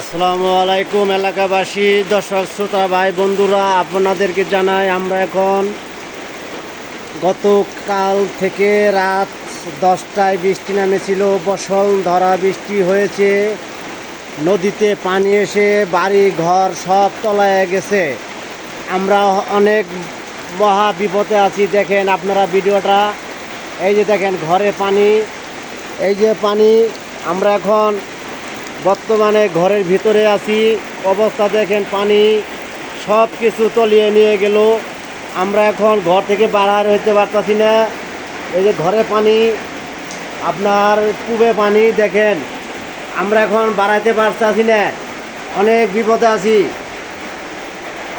আসসালামু আলাইকুম, এলাকাবাসী, দর্শক, শ্রোতা, ভাই, বন্ধুরা, আপনাদেরকে জানাই আমরা এখন গতকাল থেকে রাত দশটায় বৃষ্টি নামেছিল, বসল, ধরা বৃষ্টি হয়েছে, নদীতে পানি এসে বাড়ি ঘর সব তলায় গেছে। আমরা অনেক মহা বিপদে আছি, দেখেন আপনারা ভিডিওটা, এই যে দেখেন ঘরে পানি, এই যে পানি, আমরা এখন বর্তমানে ঘরের ভিতরে আছি। অবস্থা দেখেন, পানি সব কিছু তলিয়ে নিয়ে গেল। আমরা এখন ঘর থেকে বাড়ার হইতে পারতাছি না। এই যে ঘরে পানি, আপনার পুবে পানি, দেখেন, আমরা এখন বাড়াইতে পারতাছি না। অনেক বিপদে আছি।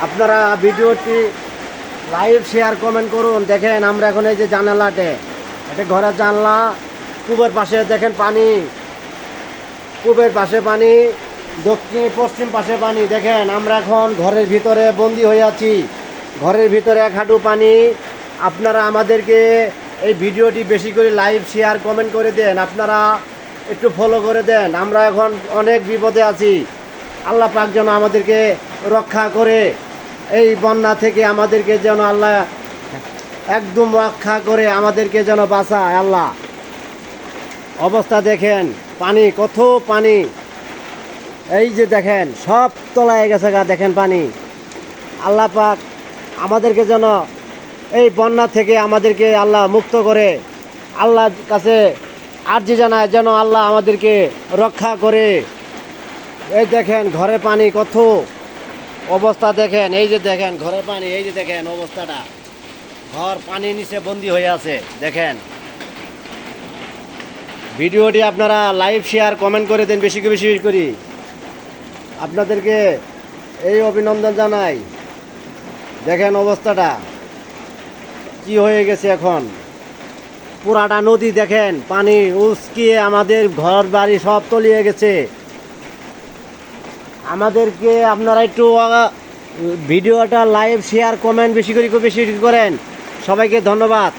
আপনারা ভিডিওটি লাইভ, শেয়ার, কমেন্ট করুন। দেখেন, আমরা এখন এই যে জানালাটে এটা ঘরের জানলা পুবের পাশে দেখেন পানি। পূবের পাশে পানি, দক্ষিণ, পশ্চিম পাশে পানি। দেখেন, আমরা এখন ঘরের ভিতরে বন্দি হয়ে আছি। ঘরের ভিতরে এক হাঁটু পানি। আপনারা আমাদেরকে এই ভিডিওটি বেশি করে লাইভ, শেয়ার, কমেন্ট করে দেন। আপনারা একটু ফলো করে দেন। আমরা এখন অনেক বিপদে আছি। আল্লাহ পাক যেন আমাদেরকে রক্ষা করে। এই বন্যা থেকে আমাদেরকে যেন আল্লাহ একদম রক্ষা করে, আমাদেরকে যেন বাঁচায় আল্লাহ। অবস্থা দেখেন, পানি, কত পানি। এই যে দেখেন, সব তলায় গেছে গা, দেখেন পানি। আল্লাহ পাক আমাদেরকে যেন এই বন্যা থেকে আমাদেরকে আল্লাহ মুক্ত করে, আল্লাহর কাছে আর্জি জানায় যেন আল্লাহ আমাদেরকে রক্ষা করে। এই দেখেন, ঘরে পানি, কত অবস্থা দেখেন, এই যে দেখেন, ঘরে পানি, এই যে দেখেন অবস্থাটা। ঘর পানি নিচে বন্দি হয়ে আছে, দেখেন। ভিডিওটি আপনারা লাইভ, শেয়ার, কমেন্ট করে দেন, বেশি বেশি করি। আপনাদেরকে এই অভিনন্দন জানাই। দেখেন অবস্থাটা। কি হয়ে গেছে এখন? পুরাটা নদী দেখেন, পানি উস্কিয়ে আমাদের ঘর বাড়ি সব তলিয়ে গেছে। আমাদেরকে আপনারা একটু ভিডিওটা লাইভ, শেয়ার, কমেন্ট বেশি করে, বেশি করেন। সবাইকে ধন্যবাদ।